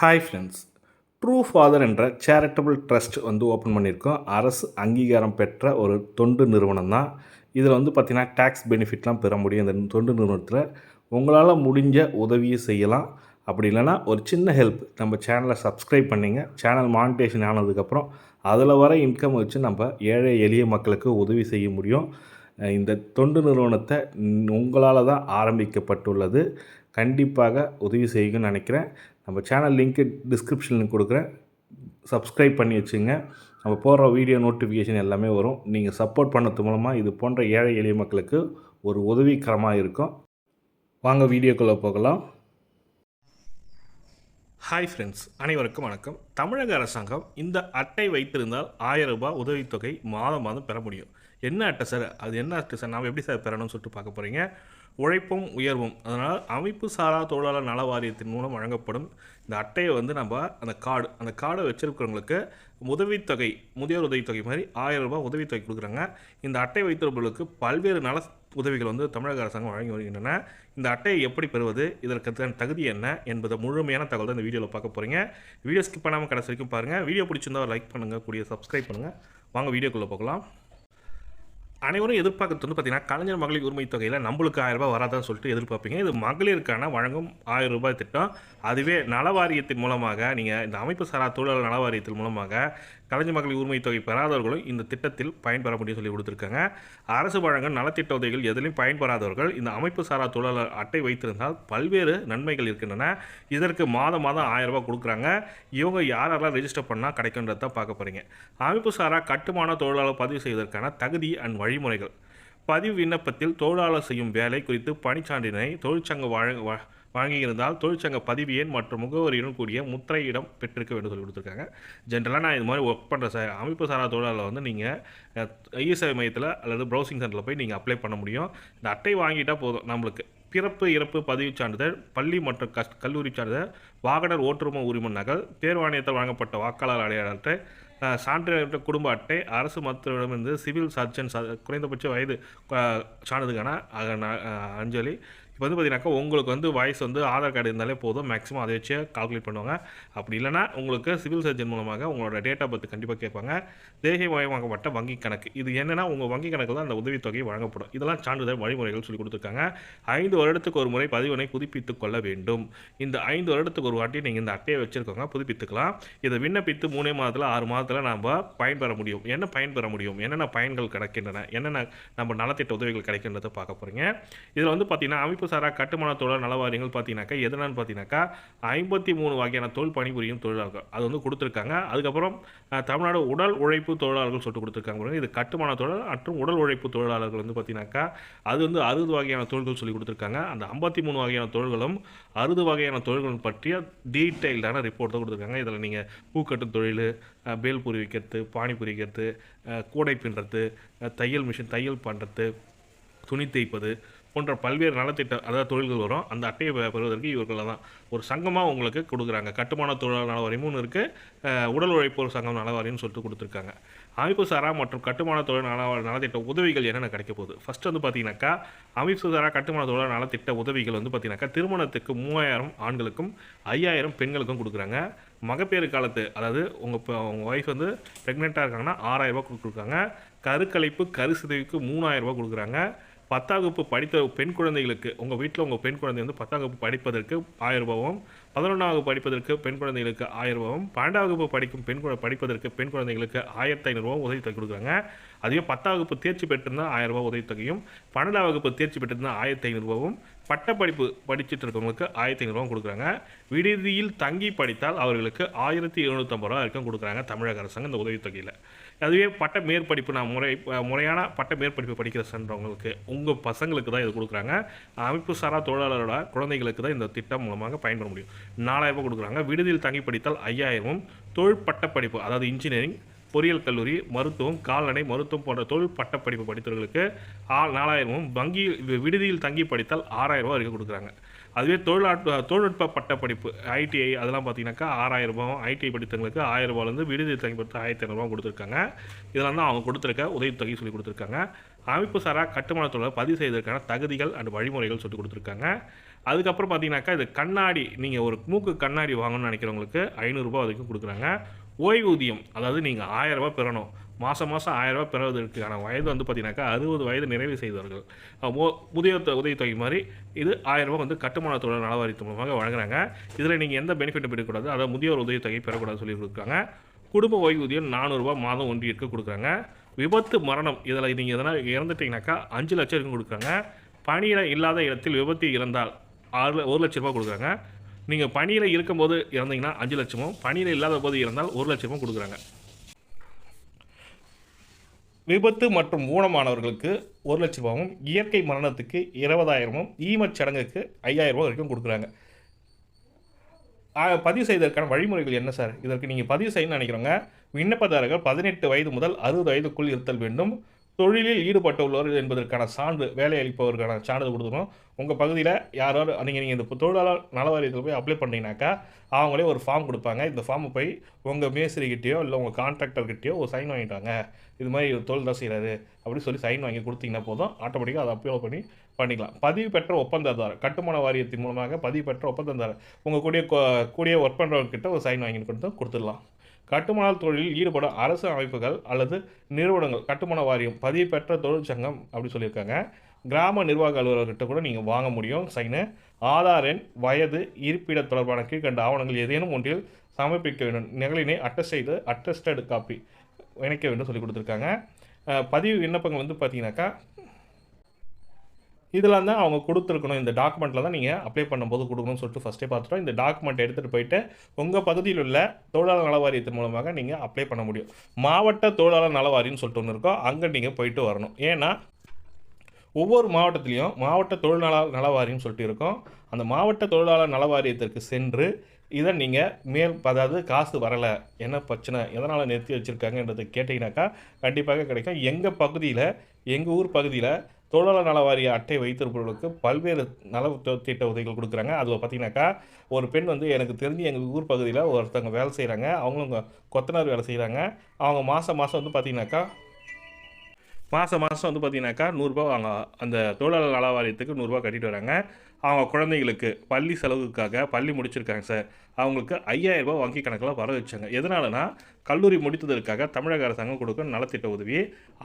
Hi friends true father என்ற charitable trust வந்து open பண்ணியிருக்கோம். அரசு அங்கீகாரம் பெற்ற ஒரு தொண்டு நிறுவனம் தான். இதில் வந்து பார்த்திங்கன்னா டேக்ஸ் பெனிஃபிட்லாம் பெற முடியும். இந்த தொண்டு நிறுவனத்தில் உங்களால் முடிஞ்ச உதவியை செய்யலாம். அப்படி இல்லைன்னா ஒரு சின்ன ஹெல்ப் நம்ம சேனலை சப்ஸ்கிரைப் பண்ணிங்க. சேனல் மானிட்டேஷன் ஆனதுக்கப்புறம் அதில் வர இன்கம் வச்சு நம்ம ஏழை எளிய மக்களுக்கு உதவி செய்ய முடியும். இந்த தொண்டு நிறுவனத்தை உங்களால் தான் ஆரம்பிக்கப்பட்டுள்ளது. கண்டிப்பாக உதவி செய்யுங்கன்னு நினைக்கிறேன். நம்ம சேனல் லிங்க்கு டிஸ்கிரிப்ஷனில் கொடுக்குறேன். சப்ஸ்கிரைப் பண்ணி வச்சுங்க. நம்ம போடுற வீடியோ நோட்டிஃபிகேஷன் எல்லாமே வரும். நீங்கள் சப்போர்ட் பண்ணது மூலமாக இது போன்ற ஏழை எளிய மக்களுக்கு ஒரு உதவிகரமாக இருக்கும். வாங்க வீடியோக்குள்ளே போகலாம். ஹாய் ஃப்ரெண்ட்ஸ் அனைவருக்கும் வணக்கம். தமிழக அரசாங்கம் இந்த அட்டை வைத்திருந்தால் ஆயிரம் ரூபாய் உதவித்தொகை மாதம் மாதம் பெற முடியும். என்ன அட்டை சார் அது என்ன அட்டை சார் நாம் எப்படி சார் பெறணும்னு சொல்லிட்டு பார்க்க போகிறீங்க உழைப்பும் உயர்வும். அதனால் அமைப்பு சாரா தொழிலாளர் நல வாரியத்தின் மூலம் வழங்கப்படும் இந்த அட்டையை வந்து நம்ம அந்த கார்டு அந்த கார்டை வச்சிருக்கிறவங்களுக்கு உதவித்தொகை முதியோர் உதவித்தொகை மாதிரி ஆயிரம் ரூபாய் உதவித்தொகை கொடுக்குறாங்க. இந்த அட்டை வைத்திருப்பவர்களுக்கு பல்வேறு நல உதவிகள் வந்து தமிழக அரசாங்கம் வழங்கி வருகின்றன. இந்த அட்டையை எப்படி பெறுவது இதற்கு தகுதி என்ன என்பதை முழுமையான தகவல் தான் இந்த வீடியோவில் பார்க்க போகிறீங்க வீடியோ ஸ்கிப் பண்ணாமல் கடைசி வரைக்கும் பாருங்கள் வீடியோ பிடிச்சிருந்தா லைக் பண்ணுங்கள் கூடிய சப்ஸ்கிரைப் பண்ணுங்கள் வாங்க வீடியோக்குள்ளே பார்க்கலாம் அனைவரும் எதிர்பார்க்கறது வந்து பார்த்தீங்கன்னா கலைஞர் மகளிர் உரிமை தொகையில் நம்மளுக்கு ஆயிரம் ரூபாய் வராதான்னு சொல்லிட்டு எதிர்பார்ப்பீங்க. இது மகளிருக்கான வழங்கும் ஆயிரம் ரூபாய் திட்டம். அதுவே நலவாரியத்தின் மூலமாக நீங்கள் இந்த அமைப்பு சாரா தொழிலாளர் நலவாரியத்தின் மூலமாக கலைஞர் மகளிர் உரிமை தொகை பெறாதவர்களும் இந்த திட்டத்தில் பயன்பெற முடியும் சொல்லி கொடுத்துருக்காங்க. அரசு வழங்கும் நலத்திட்ட உதவிகள் எதிலும் பயன்பெறாதவர்கள் இந்த அமைப்பு சாரா தொழிலாளர் அட்டை வைத்திருந்தால் பல்வேறு நன்மைகள் இருக்கின்றன. இதற்கு மாதம் மாதம் ஆயிரம் ரூபாய் கொடுக்குறாங்க. இவங்க யாரெல்லாம் ரெஜிஸ்டர் பண்ணால் கிடைக்குன்றதான் பார்க்க போகிறீங்க அமைப்பு சாரா கட்டுமான தொழிலாளர் பதிவு செய்வதற்கான தகுதி அண்ட் வழிமுறைகள். பதிவு விண்ணப்பத்தில் தொழிலாளர் செய்யும் வேலை குறித்து பணிச்சான்றினை தொழிற்சங்கம் வழங்க வ- வழங்கியிருந்தால் தொழிற்சங்க பதிவு எண் மற்றும் முகவரியுடன் கூடிய முத்திரையிடம் பெற்றிருக்க வேண்டும் சொல்லி கொடுத்துருக்காங்க. ஜென்ரலாக நான் இது மாதிரி ஒர்க் பண்ணுற சார் அமைப்பு சாரா தொழிலாளர் வந்து நீங்கள் ஐஎஸ்ஐ மையத்தில் அல்லது ப்ரௌசிங் சென்டரில் போய் நீங்கள் அப்ளை பண்ண முடியும். இந்த அட்டை வாங்கிட்டால் போதும். நம்மளுக்கு பிறப்பு இறப்பு பதிவு சான்றிதழ் பள்ளி மற்றும் கஸ் கல்லூரி சான்றிதழ் வாகனர் ஓட்டுரிமை உரிமை நகல் தேர்வாணையத்தால் வழங்கப்பட்ட வாக்காளர் அடையாள அட்டை சான்றிதழ்கிட்ட குடும்ப அட்டை அரசு மருத்துவரிடமிருந்து சிவில் சர்ஜன் குறைந்தபட்ச வயது சான்றிதழ்கான அஞ்சலி இப்போ வந்து பார்த்தீங்கன்னாக்கா உங்களுக்கு வந்து வயசு வந்து ஆதார் கார்டு இருந்தாலே போதும். மேக்ஸிமம் அதை வச்சு கால்குலேட் பண்ணுவாங்க. அப்படி இல்லைனா உங்களுக்கு சிவில் சர்ஜன் மூலமாக உங்களோட டேட் ஆஃப் பர்த் கண்டிப்பாக கேட்பாங்க. தேசியமயமாக்கப்பட்ட வங்கி கணக்கு. இது என்னன்னா உங்கள் வங்கி கணக்கில் தான் அந்த உதவித்தொகை வழங்கப்படும். இதெல்லாம் சான்றிதழ் வழிமுறைகள் சொல்லி கொடுத்துருக்காங்க. ஐந்து வருடத்துக்கு ஒரு முறை பதிவினை புதுப்பித்துக் கொள்ள வேண்டும். இந்த ஐந்து வருடத்துக்கு ஒரு வாட்டி நீங்கள் இந்த அட்டையை வச்சுருக்கோங்க புதுப்பித்துக்கலாம். இதை விண்ணப்பித்து மூணே மாதத்தில் ஆறு மாதத்தில் நாம் பயன்பெற முடியும். என்ன பயன்பெற முடியும்? என்னென்ன பயன்கள் கிடைக்கின்றன? என்னென்ன நம்ம நலத்திட்ட உதவிகள் கிடைக்கின்றதை பார்க்க போகிறீங்க இதில் வந்து பார்த்தீங்கன்னா அமைப்பு சாரா கட்டுமான தொழில் நலவாரியங்கள் பார்த்தீங்கன்னாக்கா எதனான்னு பார்த்தீங்கன்னாக்கா ஐம்பத்தி மூணு வகையான தொழில் பணிபுரியும் தொழிலாளர்கள். அது வந்து கொடுத்துருக்காங்க. அதுக்கப்புறம் தமிழ்நாடு உடல் உழைப்பு தொழிலாளர்கள் சொல்லிட்டு கொடுத்துருக்காங்க இது கட்டுமான தொழில் மற்றும் உடல் உழைப்பு தொழிலாளர்கள் வந்து பார்த்தீங்கன்னாக்கா அது வந்து அறுபது வகையான தொழில்கள் சொல்லி கொடுத்துருக்காங்க. அந்த ஐம்பத்தி மூணு வகையான தொழில்களும் அறுபது வகையான தொழில்களும் பற்றிய டீட்டெயில்டான ரிப்போர்ட் தான் கொடுத்துருக்காங்க. இதில் நீங்கள் பூக்கட்டும் தொழில் பேல் பூரி விற்கிறது பானி பூரிக்கிறது கூடை பின்னுறது தையல் மிஷின் தையல் பண்ணுறது துணி தேய்ப்பது போன்ற பல்வேறு நலத்திட்ட அதாவது தொழில்கள் வரும். அந்த அட்டையை பெ- பெறுவதற்கு இவர்கள் தான் ஒரு சங்கமாக உங்களுக்கு கொடுக்குறாங்க. கட்டுமான தொழிலாளர் நல வாரியமும் இருக்குது உடல் உழைப்போர் சங்கம் நல சொல்லிட்டு கொடுத்துருக்காங்க. அமைப்பு சாரா மற்றும் கட்டுமான தொழில் நல நலத்திட்ட உதவிகள் என்னென்ன கிடைக்க போகுது? ஃபஸ்ட் வந்து பார்த்தீங்கன்னாக்கா அமைப்பு சாரா கட்டுமான தொழில் நலத்திட்ட உதவிகள் வந்து பார்த்தீங்கன்னாக்கா திருமணத்துக்கு மூவாயிரம் ஆண்களுக்கும் ஐயாயிரம் பெண்களுக்கும் கொடுக்குறாங்க. மகப்பேறு காலத்து அதாவது உங்கள் இப்போ உங்கள் ஒய்ஃப் வந்து ப்ரெக்னெண்ட்டாக இருக்காங்கன்னா ஆறாயிரம் ரூபாய் கொடுக்குறாங்க கருக்கலைப்பு கருசிதைவுக்கு மூணாயிரம் கொடுக்குறாங்க. பத்தாம் வகுப்பு படித்த பெண் குழந்தைகளுக்கு உங்கள் வீட்டில் உங்கள் பெண் குழந்தை வந்து பத்தாம் வகுப்பு படிப்பதற்கு ஆயிரம் ரூபாவும் பதினொன்றாம் வகுப்பு படிப்பதற்கு பெண் குழந்தைகளுக்கு ஆயிரம் ரூபாவும் பன்னெண்டாம் வகுப்பு படிக்கும் பெண் குழ படிப்பதற்கு பெண் குழந்தைகளுக்கு ஆயிரத்தி ஐநூறுரூவா உதவித்தொகை கொடுக்குறாங்க அதுவே பத்தாம் வகுப்பு தேர்ச்சி பெற்றிருந்தால் ஆயிரம் ரூபாய் உதவித்தொகையும் பன்னெண்டாம் வகுப்பு தேர்ச்சி பெற்றிருந்தால் ஆயிரத்தி ஐநூறுரூபாவும் பட்டப்படிப்பு படிச்சுட்டு இருக்கவங்களுக்கு ஆயிரத்தி ஐநூறுரூவா கொடுக்குறாங்க. விடுதியில் தங்கி படித்தால் அவர்களுக்கு ஆயிரத்தி எழுநூற்றம்பது ரூபா வரைக்கும் கொடுக்குறாங்க தமிழக அரசாங்கம் இந்த உதவித்தொகையில். அதுவே பட்ட மேற்படிப்பு நான் முறை முறையான பட்ட மேற்படிப்பு படிக்கிற சென்றவங்களுக்கு உங்கள் பசங்களுக்கு தான் இது கொடுக்குறாங்க. அமைப்பு சாரா தொழிலாளரோட குழந்தைகளுக்கு தான் இந்த திட்டம் மூலமாக பயன்பெற முடியும். நாலாயிரம் ரூபாய் கொடுக்குறாங்க. விடுதியில் தங்கி படித்தால் ஐயாயிரமும். தொழில் பட்டப்படிப்பு அதாவது இன்ஜினியரிங் பொறியியல் கல்லூரி மருத்துவம் கால்நடை மருத்துவம் போன்ற தொழில் பட்டப்படிப்பு படித்தவர்களுக்கு ஆ- நாலாயிரமும் வங்கி விடுதியில் தங்கி படித்தால் ஆறாயிரம் ரூபா வரைக்கும் கொடுக்குறாங்க. அதுவே தொழில்நுட்ப தொழில்நுட்ப பட்டப்படிப்பு ஐடிஐ அதெல்லாம் பார்த்தீங்கன்னாக்கா ஆறாயிரம் ரூபாயும் ஐடிஐ படித்தவங்களுக்கு ஆயிரம் ரூபாலேருந்து விடுதியில் தங்கி படித்த ஆயிரத்தி ஐநூறுபா கொடுத்துருக்காங்க. இதெல்லாம் தான் அவங்க கொடுத்துருக்க உதவித்தொகை சொல்லி கொடுத்துருக்காங்க. அமைப்பு சாரா கட்டுமான தொழிலை பதிவு செய்வதற்கான தகுதிகள் அண்ட் வழிமுறைகள் சொல்லி கொடுத்துருக்காங்க. அதுக்கப்புறம் பார்த்தீங்கன்னாக்கா இது கண்ணாடி நீங்கள் ஒரு மூக்கு கண்ணாடி வாங்கணும்னு நினைக்கிறவங்களுக்கு ஐநூறுரூபா வரைக்கும் கொடுக்குறாங்க. ஓய்வூதியம் அதாவது நீங்கள் ஆயரரூபா பெறணும். மாதம் மாதம் ஆயரரூபா பெறுவதற்கான வயது வந்து பார்த்தீங்கன்னாக்கா அறுபது வயது நிறைவு செய்தவர்கள். அஹ் முதியோர் உதவித்தொகை மாதிரி இது ஆயிரரூபா வந்து கட்டுமானத்தோட தொழில் நலவாரியத்து மூலமாக வழங்குறாங்க. இதில் நீங்கள் எந்த பெனிஃபிட்டும் பெறக்கூடாது. அதாவது முதியோர் உதவித்தொகை பெறக்கூடாது சொல்லி கொடுக்குறாங்க. குடும்ப ஓய்வூதியம் நானூறுரூவா மாதம் ஒன்றியிற்கு கொடுக்குறாங்க. விபத்து மரணம் இதில் நீங்கள் எதனா இறந்துட்டீங்கன்னாக்கா அஞ்சு லட்சம் வரைக்கும் கொடுக்குறாங்க. பணியிட இல்லாத இடத்தில் விபத்து இறந்தால் ஆறு ஒரு லட்ச ரூபா கொடுக்குறாங்க. நீங்கள் பணியில் இருக்கும்போது இறந்தீங்கன்னா அஞ்சு லட்சமும் பணியில் இல்லாத போது இறந்தால் ஒரு லட்சமும் கொடுக்குறாங்க. விபத்து மற்றும் ஊனமானவர்களுக்கு ஒரு லட்ச ரூபாவும் இயற்கை மரணத்துக்கு இருபதாயிரமும் ஈமச் சடங்குக்கு ஐயாயிரம் ரூபா வரைக்கும் கொடுக்குறாங்க. பதிவு செய்வதற்கான வழிமுறைகள் என்ன சார்? இதற்கு நீங்கள் பதிவு செய்யணும்னு நினைக்கிறோங்க. விண்ணப்பதாரர்கள் பதினெட்டு வயது முதல் அறுபது வயதுக்குள் இருத்தல் வேண்டும். தொழிலில் ஈடுபட்டுள்ளவர் என்பதற்கான சான்று வேலை அளிப்பவருக்கான சான்று கொடுக்கணும் உங்கள் பகுதியில் யாரோ நீங்கள் நீங்கள் இந்த தொழிலாளர் நல வாரியத்தில் போய் அப்ளை பண்ணிங்கனாக்கா அவங்களே ஒரு ஃபார்ம் கொடுப்பாங்க. இந்த ஃபார்மை போய் உங்கள் மேஸ்திரிக்கிட்டேயோ இல்லை உங்கள் கான்ட்ராக்டர்கிட்டயோ ஒரு சைன் வாங்கிட்டாங்க. இது மாதிரி ஒரு தொழில் தான் செய்கிறாரு அப்படின்னு சொல்லி சைன் வாங்கி கொடுத்தீங்கன்னா போதும். ஆட்டோமேட்டிக்காக அதை அப்ளை பண்ணி பண்ணிக்கலாம். பதிவு பெற்ற ஒப்பந்ததார் கட்டுமான வாரியத்தின் மூலமாக பதிவு பெற்ற ஒப்பந்ததார் உங்கள் கூடிய கூடிய ஒர்க் பண்ணுறவர்கிட்ட ஒரு சைன் வாங்கி கொடுத்து கொடுத்துடலாம். கட்டுமான தொழிலில் ஈடுபட அரசு அமைப்புகள் அல்லது நிறுவனங்கள் கட்டுமான வாரியம் பதிவு பெற்ற தொழிற்சங்கம் அப்படி சொல்லியிருக்காங்க. கிராம நிர்வாக அலுவலர்கிட்ட கூட நீங்கள் வாங்க முடியும் சைனு ஆதார் எண் வயது இருப்பிட தொடர்பான கீழ்கண்ட ஆவணங்கள் ஏதேனும் ஒன்றில் சமர்ப்பிக்க வேண்டும். நிகழினை அட்டஸ்ட் செய்து அட்டஸ்டட் காப்பி இணைக்க வேண்டும் சொல்லி கொடுத்துருக்காங்க. பதிவு விண்ணப்பங்கள் வந்து பார்த்தீங்கன்னாக்கா இதெல்லாம் தான் அவங்க கொடுத்துருக்கணும். இந்த டாக்குமெண்ட்டில் தான் நீங்கள் அப்ளை பண்ணும்போது கொடுக்கணும்னு சொல்லிட்டு ஃபஸ்ட்டே பார்த்துட்டோம். இந்த டாக்குமெண்ட் எடுத்துகிட்டு போயிட்டு உங்கள் பகுதியில் உள்ள தொழிலாளர் நல வாரியத்தின் மூலமாக நீங்கள் அப்ளை பண்ண முடியும். மாவட்ட தொழிலாளர் நல வாரியம்னு சொல்லிட்டு ஒன்று இருக்கோ அங்கே நீங்கள் போயிட்டு வரணும். ஏன்னா ஒவ்வொரு மாவட்டத்திலையும் மாவட்ட தொழிலாளர் நலவாரியம்னு சொல்லிட்டு இருக்கோம். அந்த மாவட்ட தொழிலாளர் நலவாரியத்திற்கு சென்று இதை நீங்கள் மேல் அதாவது காசு வரலை என்ன பிரச்சனை எதனால் நிறுத்தி வச்சுருக்காங்கன்றதை கேட்டிங்கனாக்கா கண்டிப்பாக கிடைக்கும். எங்கள் பகுதியில் எங்கள் ஊர் பகுதியில் தொழிலாளர் நல வாரிய அட்டை வைத்திருப்பவர்களுக்கு பல்வேறு நல திட்ட உதவிகள் கொடுக்குறாங்க. அதில் பார்த்தீங்கன்னாக்கா ஒரு பெண் வந்து எனக்கு தெரிஞ்சு எங்கள் ஊர் பகுதியில் ஒருத்தவங்க வேலை செய்கிறாங்க அவங்களும் கொத்தனார் வேலை செய்கிறாங்க அவங்க மாதம் மாதம் வந்து பார்த்தீங்கன்னாக்கா மாதம் மாதம் வந்து பார்த்தீங்கன்னாக்கா நூறுரூபா அவங்க அந்த தொழிலாளர் நல வாரியத்துக்கு நூறுரூவா கட்டிட்டு வராங்க. அவங்க குழந்தைங்களுக்கு பள்ளி செலவுக்காக பள்ளி முடிச்சிருக்காங்க சார். அவங்களுக்கு ஐயாயிரரூபா வங்கி கணக்கில் வர வச்சாங்க. எதனாலனா கல்லூரி முடித்ததற்காக தமிழக அரசாங்கம் கொடுக்கும் நலத்திட்ட உதவி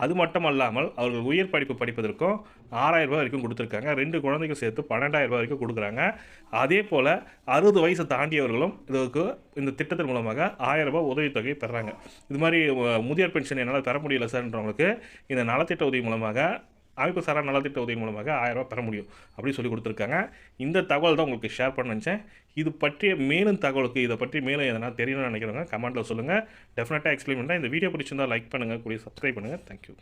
அது மட்டும் அல்லாமல் அவர்கள் உயர் படிப்பு படிப்பதற்கும் ஆறாயிரரூபா வரைக்கும் கொடுத்துருக்காங்க. ரெண்டு குழந்தைகள் சேர்த்து பன்னெண்டாயிரரூபா வரைக்கும் கொடுக்குறாங்க. அதே போல் அறுபது வயசு தாண்டியவர்களும் இதுக்கு இந்த திட்டத்தின் மூலமாக ஆயிரரூபா உதவித்தொகை பெறாங்க. இது மாதிரி முதியோர் பென்ஷன் என்னால் பெற முடியல சார்ன்றவங்களுக்கு இந்த நலத்திட்ட உதவி மூலமாக அமைப்பு சாரா நலத்திட்ட உதவி மூலமாக ஆயிரரூபா பெற முடியும் அப்படின்னு சொல்லி கொடுத்துருக்காங்க. இந்த தகவல் தான் உங்களுக்கு ஷேர் பண்ண நினச்சேன். இது பற்றிய மேலும் தகவலுக்கு இதை பற்றி மேலும் எதனா தெரியணும்னு நினைக்கிறவங்க கமெண்ட்டில் சொல்லுங்கள் டெஃபினட்டாக எக்ஸ்பிளைன் பண்ணுறேன் இந்த வீடியோ பிடிச்சிருந்தால் லைக் பண்ணுங்கள் கூடிய சப்ஸ்கிரைப் பண்ணுங்கள் தேங்க்யூ